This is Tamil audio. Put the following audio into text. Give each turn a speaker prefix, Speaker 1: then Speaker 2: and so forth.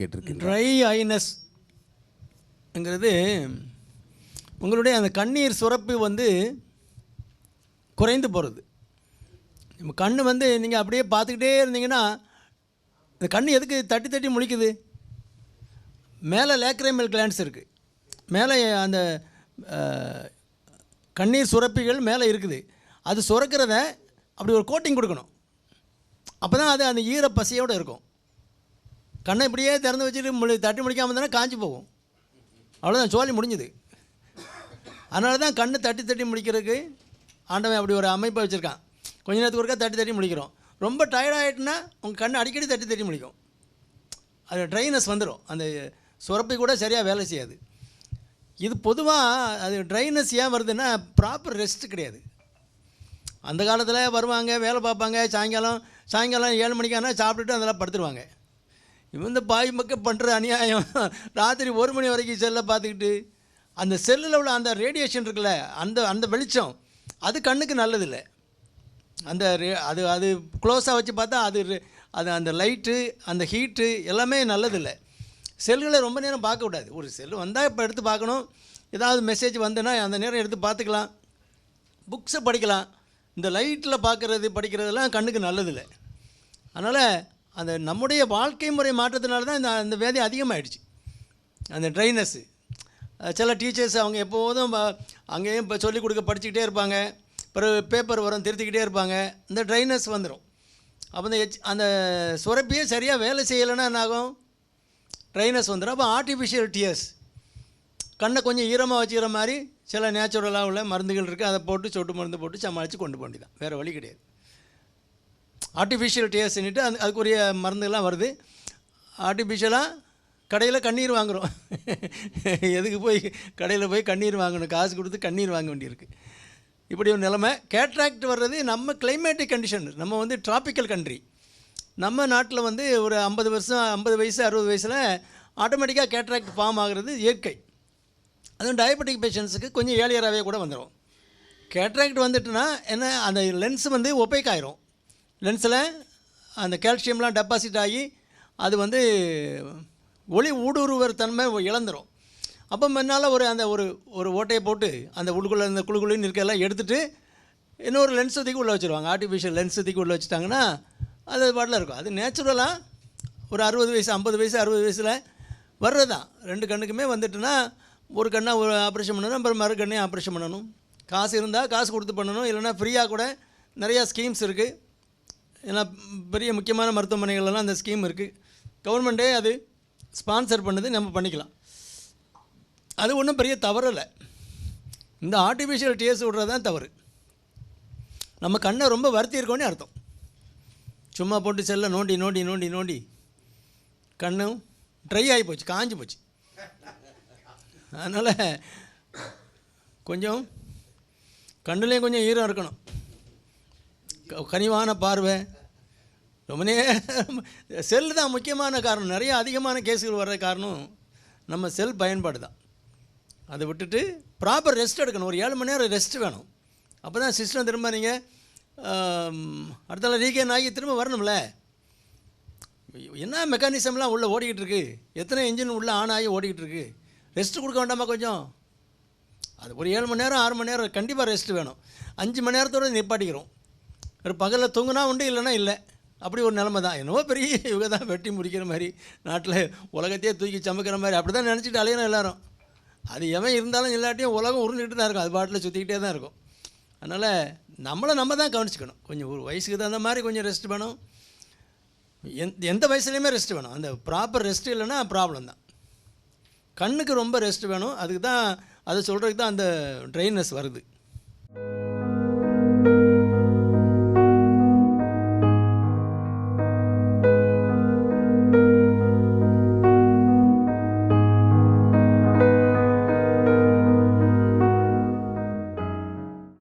Speaker 1: கேட்டிருக்கீங்க
Speaker 2: ட்ரை ஐனஸ்ங்கிறது உங்களுடைய அந்த கண்ணீர் சுரப்பு வந்து குறைந்து போகிறது நம்ம கண் வந்து நீங்கள் அப்படியே பார்த்துக்கிட்டே இருந்தீங்கன்னா இந்த கண் எதுக்கு தட்டி தட்டி முழிக்குது? மேலே லேக்ரைமல் கிளான்ஸ் இருக்குது மேலே அந்த கண்ணீர் சுரப்பிகள் மேலே இருக்குது. அது சுரக்கிறத அப்படி ஒரு கோட்டிங் கொடுக்கணும். அப்போ தான் அது அந்த ஈர பசியோடு இருக்கும். கண்ணை இப்படியே திறந்து வச்சுட்டு முடி தட்டி முடிக்காமல் இருந்தால் காஞ்சி போகும். அவ்வளோதான் சோழி முடிஞ்சுது. அதனால தான் கண்ணை தட்டி தட்டி முடிக்கிறதுக்கு ஆண்டவன் அப்படி ஒரு அமைப்பை வச்சுருக்கான். கொஞ்ச நேரத்துக்கு ஒருக்கா தட்டி தட்டி முடிக்கிறோம். ரொம்ப டயர்டாகிட்டுனா உங்கள் கண்ணை அடிக்கடி தட்டி தட்டி முடிக்கும். அது ட்ரைனஸ் வந்துடும் அந்த சுரப்பி கூட சரியாக வேலை செய்யாது. இது பொதுவாக அது ட்ரைனஸ் ஏன் வருதுன்னா ப்ராப்பர் ரெஸ்ட் கிடையாது. அந்த காலத்தில் வருவாங்க வேலை பார்ப்பாங்க சாயங்காலம் சாயங்காலம் ஏழு மணிக்கானா சாப்பிட்டுட்டு அதெல்லாம் படுத்துருவாங்க. இவன் இந்த பாய் மக்க பண்ணுற அநியாயம். ராத்திரி ஒரு மணி வரைக்கும் செல்லை பார்த்துக்கிட்டு அந்த செல்லில் உள்ள அந்த ரேடியேஷன் இருக்குல்ல அந்த அந்த வெளிச்சம் அது கண்ணுக்கு நல்லதில்லை. அந்த ரே- அது அது க்ளோஸாக வச்சு பார்த்தா அது அது அந்த லைட்டு அந்த ஹீட்டு எல்லாமே நல்லதில்லை. செல்களை ரொம்ப நேரம் பார்க்கக்கூடாது ஒரு செல் வந்தால் இப்போ எடுத்து பார்க்கணும். ஏதாவது மெசேஜ் வந்துன்னா அந்த நேரம் எடுத்து பார்த்துக்கலாம். புக்ஸை படிக்கலாம். இந்த லைட்டில் பார்க்குறது படிக்கிறதெல்லாம் கண்ணுக்கு நல்லதில்லை. அதனால் அந்த நம்முடைய வாழ்க்கை முறை மாற்றத்தினால தான் இந்த அந்த வியாதி அதிகமாகிடுச்சு அந்த ட்ரைனஸ்ஸு சில டீச்சர்ஸ் அவங்க எப்போதும் அங்கேயும் இப்போ சொல்லிக் கொடுக்க படிச்சுக்கிட்டே இருப்பாங்க. பிறகு பேப்பர் வரும் திருத்திக்கிட்டே இருப்பாங்க. இந்த ட்ரைனஸ் வந்துடும் அப்போ இந்த எச் அந்த சுரப்பியே சரியாக வேலை செய்யலைன்னா என்ன ஆகும்? ட்ரைனஸ் வந்துடும் அப்போ ஆர்டிஃபிஷியல் டியர்ஸ் கண்ணை கொஞ்சம் ஈரமாக வச்சுக்கிற மாதிரி சில நேச்சுரலாக உள்ள மருந்துகள் இருக்குது அதை போட்டு சொட்டு மருந்து போட்டு சமாளித்து கொண்டு போக வேண்டியதான் வேறு வழி கிடையாது. ஆர்டிஃபிஷியல் டேஸ்ட்னுட்டு அந்த அதுக்குரிய மருந்துகள்லாம் வருது. ஆர்டிஃபிஷியலாக கடையில் கண்ணீர் வாங்குகிறோம் எதுக்கு போய் கடையில் போய் கண்ணீர் வாங்கணும்? காசு கொடுத்து கண்ணீர் வாங்க வேண்டியிருக்கு. இப்படி ஒரு நிலைமை. கேட்ராக்ட் வர்றது நம்ம கிளைமேட்டிக் கண்டிஷன் நம்ம வந்து டிராபிக்கல் கண்ட்ரி நம்ம நாட்டில் வந்து ஒரு ஐம்பது வருஷம் ஐம்பது வயசு அறுபது வயசில் ஆட்டோமேட்டிக்காக கேட்ராக்ட் ஃபார்ம் ஆகிறது இயற்கை. அதுவும் டயபெட்டிக் பேஷண்ட்ஸுக்கு கொஞ்சம் ஏழியராகவே கூட வந்துடும் கேட்ராக்ட் வந்துட்டுனா என்ன? அந்த லென்ஸ் வந்து ஒப்பைக்காயிரும் லென்ஸில் அந்த கால்சியம்லாம் டெபாசிட் ஆகி அது வந்து ஒளி ஊடுருவர் தன்மை இழந்துரும். அப்போ முன்னால் ஒரு அந்த ஒரு ஒரு ஓட்டையை போட்டு அந்த உள்ளுக்குள்ளே அந்த குழுக்குழுன்னு இருக்கையெல்லாம் எடுத்துட்டு இன்னொரு லென்ஸ் தூக்கி உள்ளே வச்சுருவாங்க. ஆர்டிஃபிஷியல் லென்ஸ் தூக்கி உள்ளே வச்சுட்டாங்கன்னா அது பாட்டில் இருக்கும். அது நேச்சுரலாக ஒரு அறுபது வயசு ஐம்பது வயசு அறுபது வயசில் வர்றது தான் ரெண்டு கண்ணுக்குமே வந்துட்டுன்னா ஒரு கண்ணை ஒரு ஆப்ரேஷன் பண்ணணும் அப்புறம் மறு கண்ணையும் ஆப்ரேஷன் பண்ணணும். காசு இருந்தால் காசு கொடுத்து பண்ணணும். இல்லைன்னா ஃப்ரீயாக கூட நிறையா ஸ்கீம்ஸ் இருக்குது ஏன்னா பெரிய முக்கியமான மருத்துவமனைகள்லாம் அந்த ஸ்கீம் இருக்குது கவர்மெண்ட்டே அது ஸ்பான்சர் பண்ணுது நம்ம பண்ணிக்கலாம். அது ஒன்றும் பெரிய தவறு இல்லை. இந்த ஆர்டிஃபிஷியல் டேஸ் விடுறது தான் தவறு. நம்ம கண்ணை ரொம்ப வருத்தி அர்த்தம். சும்மா போட்டு செல்ல நோண்டி நோண்டி நோண்டி நோண்டி. கண்ணும் ட்ரை ஆகி போச்சு காஞ்சி போச்சு. அதனால் கொஞ்சம் கண்ணுலேயும் கொஞ்சம் ஈரம் இருக்கணும். க- கனிவான பார்வை ரொம்ப நேரம். செல் தான் முக்கியமான காரணம். நிறைய அதிகமான கேஸுகள் வர்ற காரணம் நம்ம செல் பயன்பாடு தான். அதை விட்டுட்டு ப்ராப்பர் ரெஸ்ட் எடுக்கணும். ஒரு ஏழு மணி நேரம் ரெஸ்ட் வேணும். அப்போ தான் சிஸ்டம் திரும்ப நீங்கள் அடுத்தால ரீகேன் ஆகி திரும்ப வரணும்ல. என்ன மெக்கானிசம்லாம் உள்ளே ஓடிக்கிட்டு இருக்கு? எத்தனை இன்ஜின் உள்ளே ஆன் ஆகி ஓடிக்கிட்டு இருக்கு? ரெஸ்ட் கொடுக்க வேண்டாமா கொஞ்சம்? அது ஒரு ஏழு மணி நேரம் ஆறு மணி நேரம் கண்டிப்பாக ரெஸ்ட் வேணும். அஞ்சு மணி நேரத்தோடு நிப்பாட்டிக்கிறோம். ஒரு பகலில் தூங்கினா உண்டு இல்லைன்னா இல்லை. அப்படி ஒரு நிலமை தான். என்னவோ பெரிய இவங்க தான் வெட்டி முடிக்கிற மாதிரி நாட்டில் உலகத்தையே தூக்கி சமைக்கிற மாதிரி. அப்படி தான் நினச்சிட்டு அலையணும் எல்லாரும். அது எவன் இருந்தாலும் இல்லாட்டியும் உலகம் உருண்டுகிட்டு தான் இருக்கும். அது பாட்டில் சுற்றிக்கிட்டே தான் இருக்கும். அதனால் நம்மளை நம்ம தான் கவனிச்சிக்கணும். கொஞ்சம் ஒரு வயசுக்கு தகுந்த மாதிரி கொஞ்சம் ரெஸ்ட் வேணும். எந்த எந்த வயசுலையுமே ரெஸ்ட் வேணும். அந்த ப்ராப்பர் ரெஸ்ட் இல்லைன்னா ப்ராப்ளம் தான். கண்ணுக்கு ரொம்ப ரெஸ்ட் வேணும். அதுக்கு தான் அதை சொல்கிறதுக்கு தான் அந்த ட்ரைனஸ் வருது.